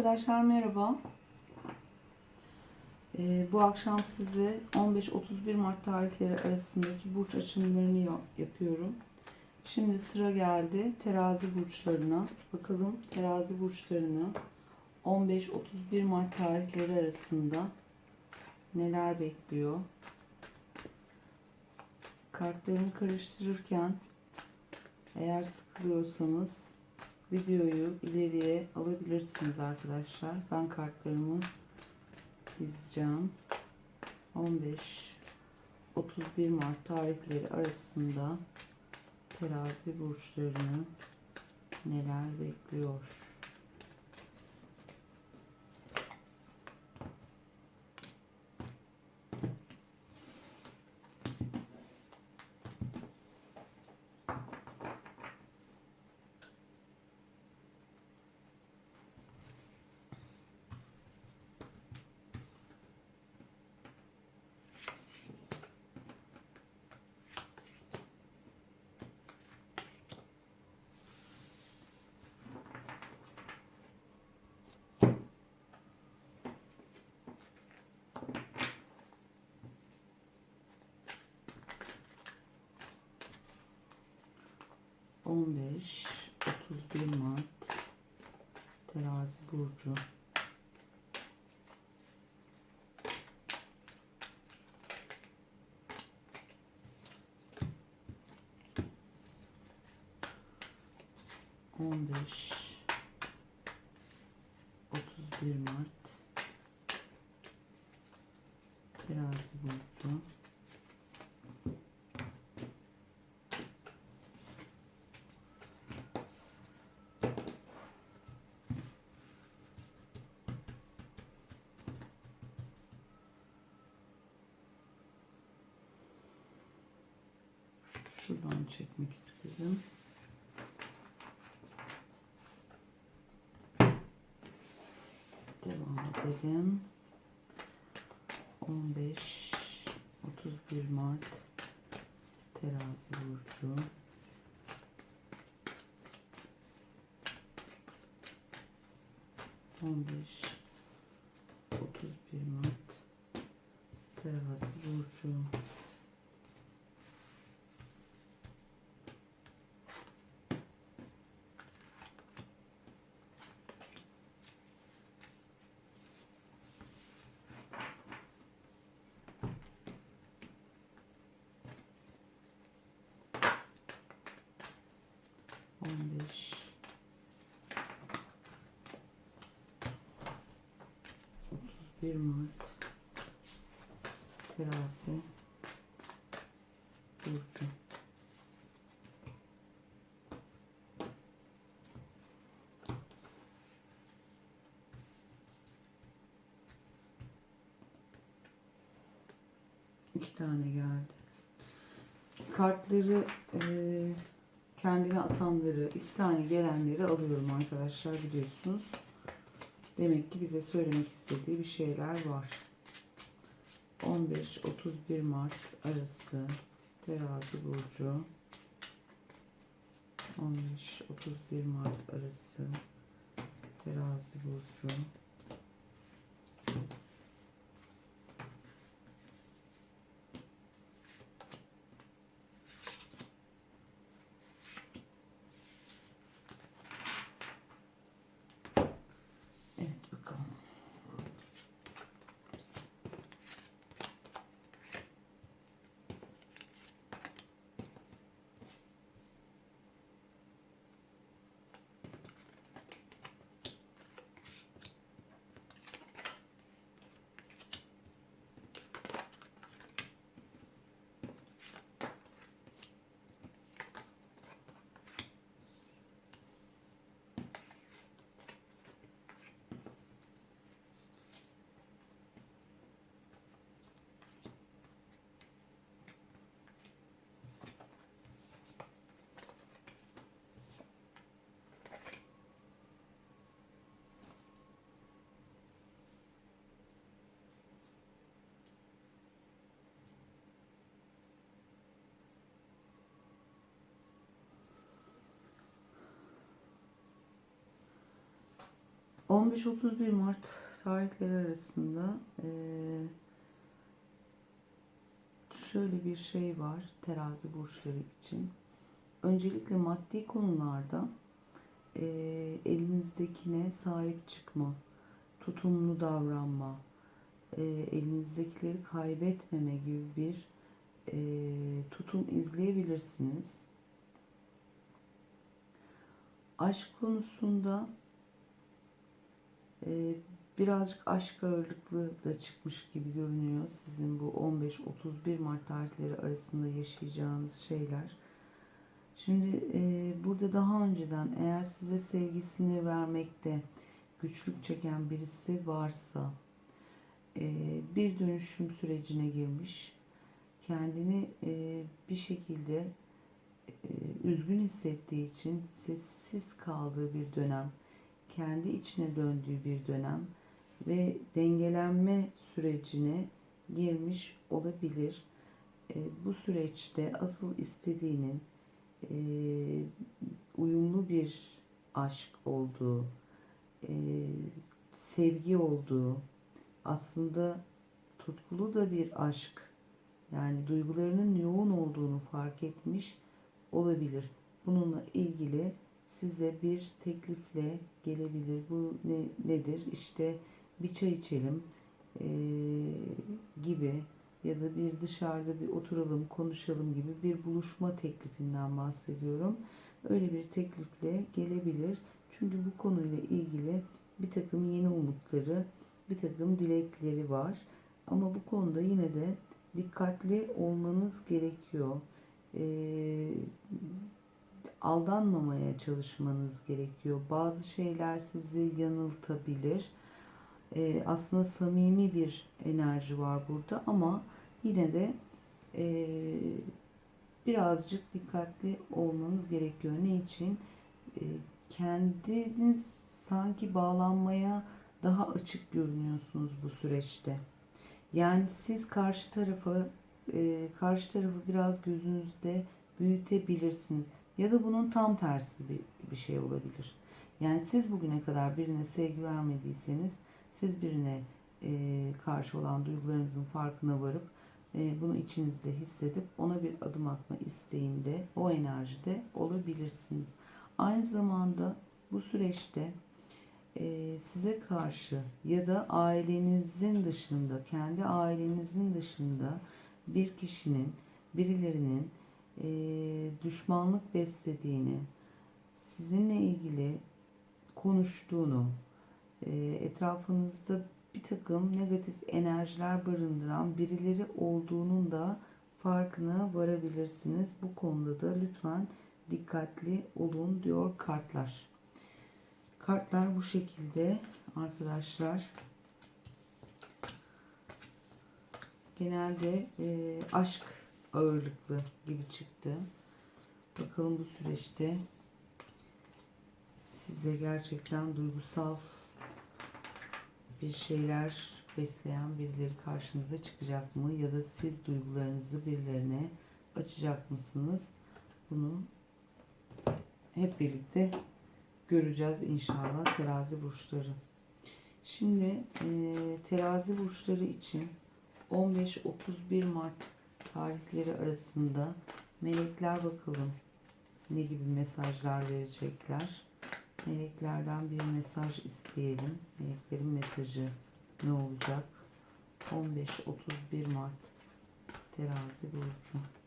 Arkadaşlar merhaba. Ee, bu akşam size 15-31 Mart tarihleri arasındaki burç açımlarını ya- yapıyorum. Şimdi sıra geldi terazi burçlarına. Bakalım terazi burçlarını 15-31 Mart tarihleri arasında neler bekliyor? Kartlarımı karıştırırken eğer sıkılıyorsanız videoyu ileriye alabilirsiniz arkadaşlar. Ben kartlarımı dizeceğim. 15 31 Mart tarihleri arasında terazi burçlarını neler bekliyor? On beş, otuz bir Mart Terazi Burcu. On beş, otuz bir Mart Terazi Burcu Şuradan çekmek istedim. Devam edelim. 15 31 Mart Terazi burcu. On beş, otuz bir Mart Terazi burcu. On beş, otuz bir Mart Terazi burcu. İki tane geldi. Kartları eee, kendine atanları, iki tane gelenleri alıyorum arkadaşlar biliyorsunuz. Demek ki bize söylemek istediği bir şeyler var. 15-31 Mart arası terazi burcu. 15-31 Mart arası terazi burcu. Evet bakalım. 15-31 Mart tarihleri arasında şöyle bir şey var terazi burçları için. Öncelikle maddi konularda elinizdekine sahip çıkma, tutumlu davranma, elinizdekileri kaybetmeme gibi bir tutum izleyebilirsiniz. Aşk konusunda eee, birazcık aşk ağırlıklı da çıkmış gibi görünüyor sizin bu 15-31 Mart tarihleri arasında yaşayacağınız şeyler. Şimdi eee, burada daha önceden eğer size sevgisini vermekte güçlük çeken birisi varsa eee, bir dönüşüm sürecine girmiş, kendini eee, bir şekilde üzgün hissettiği için sessiz kaldığı bir dönem, kendi içine döndüğü bir dönem ve dengelenme sürecine girmiş olabilir. E, bu süreçte asıl istediğinin e, uyumlu bir aşk olduğu, e, sevgi olduğu, aslında tutkulu da bir aşk, yani duygularının yoğun olduğunu fark etmiş olabilir. Bununla ilgili size bir teklifle gelebilir. Bu ne, nedir? İşte bir çay içelim eee, gibi ya da bir dışarıda bir oturalım, konuşalım gibi bir buluşma teklifinden bahsediyorum. Öyle bir teklifle gelebilir. Çünkü bu konuyla ilgili bir takım yeni umutları, bir takım dilekleri var. Ama bu konuda yine de dikkatli olmanız gerekiyor. Eee aldanmamaya çalışmanız gerekiyor. Bazı şeyler sizi yanıltabilir. Ee, aslında samimi bir enerji var burada ama yine de e, birazcık dikkatli olmanız gerekiyor. Ne için? E, kendiniz sanki bağlanmaya daha açık görünüyorsunuz bu süreçte. Yani siz karşı tarafa e, karşı tarafı biraz gözünüzde büyütebilirsiniz. Ya da bunun tam tersi bir, bir şey olabilir. Yani siz bugüne kadar birine sevgi vermediyseniz siz birine e, karşı olan duygularınızın farkına varıp e, bunu içinizde hissedip ona bir adım atma isteğinde o enerjide olabilirsiniz. Aynı zamanda bu süreçte e, size karşı ya da ailenizin dışında, kendi ailenizin dışında bir kişinin, birilerinin e, düşmanlık beslediğini, sizinle ilgili konuştuğunu, e, etrafınızda bir takım negatif enerjiler barındıran birileri olduğunun da farkına varabilirsiniz. Bu konuda da lütfen dikkatli olun diyor kartlar. Kartlar bu şekilde arkadaşlar. Genelde e, aşk ağırlıklı gibi çıktı. Bakalım bu süreçte size gerçekten duygusal bir şeyler besleyen birileri karşınıza çıkacak mı? Ya da siz duygularınızı birilerine açacak mısınız? Bunu hep birlikte göreceğiz inşallah terazi burçları. Şimdi e, terazi burçları için 15-31 Mart tarihleri arasında melekler bakalım ne gibi mesajlar verecekler. Meleklerden bir mesaj isteyelim. Meleklerin mesajı ne olacak? 15-31 Mart terazi burcu.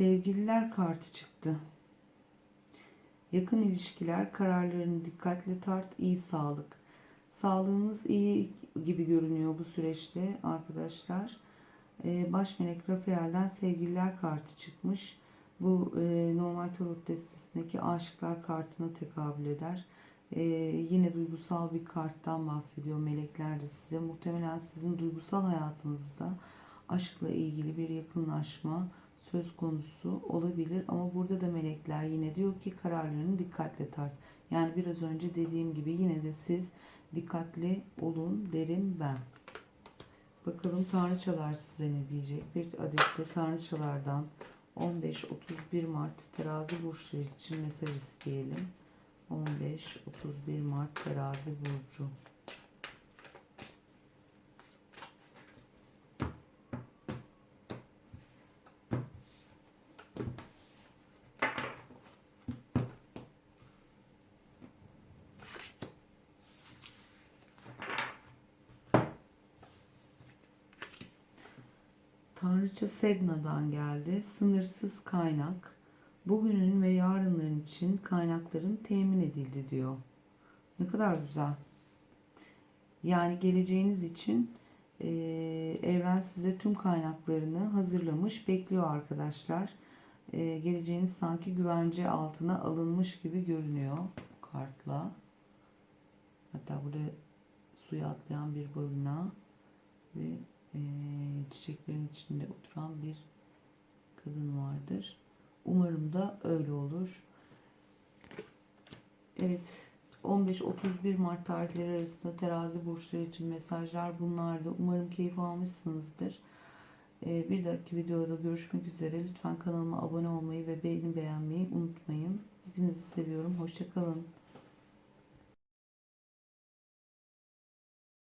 Sevgililer kartı çıktı. Yakın ilişkiler, kararlarını dikkatli tart, iyi sağlık. Sağlığınız iyi gibi görünüyor bu süreçte arkadaşlar. Ee, Baş melek Rafael'den sevgililer kartı çıkmış. Bu e, normal tarot destesindeki aşıklar kartına tekabül eder. Ee, yine duygusal bir karttan bahsediyor melekler de size. Muhtemelen sizin duygusal hayatınızda aşkla ilgili bir yakınlaşma söz konusu olabilir ama burada da melekler yine diyor ki kararlarını dikkatle tart. Yani biraz önce dediğim gibi yine de siz dikkatli olun derim ben. Bakalım tanrıçalar size ne diyecek? Bir adet de tanrıçalardan 15-31 Mart terazi burçları için mesaj isteyelim. 15-31 Mart terazi burcu. Tanrıça Sedna'dan geldi. Sınırsız kaynak. Bugünün ve yarınların için kaynakların temin edildi diyor. Ne kadar güzel. Yani geleceğiniz için eee, evren size tüm kaynaklarını hazırlamış, bekliyor arkadaşlar. Eee, geleceğiniz sanki güvence altına alınmış gibi görünüyor kartla. Hatta burada suya atlayan bir balina ve eee, çiçeklerin içinde oturan bir kadın vardır. Umarım da öyle olur. Evet, 15-31 Mart tarihleri arasında terazi burçları için mesajlar bunlardı. Umarım keyif almışsınızdır. Ee, bir dahaki videoda görüşmek üzere. Lütfen kanalıma abone olmayı ve beğeni beğenmeyi unutmayın. Hepinizi seviyorum. Hoşçakalın.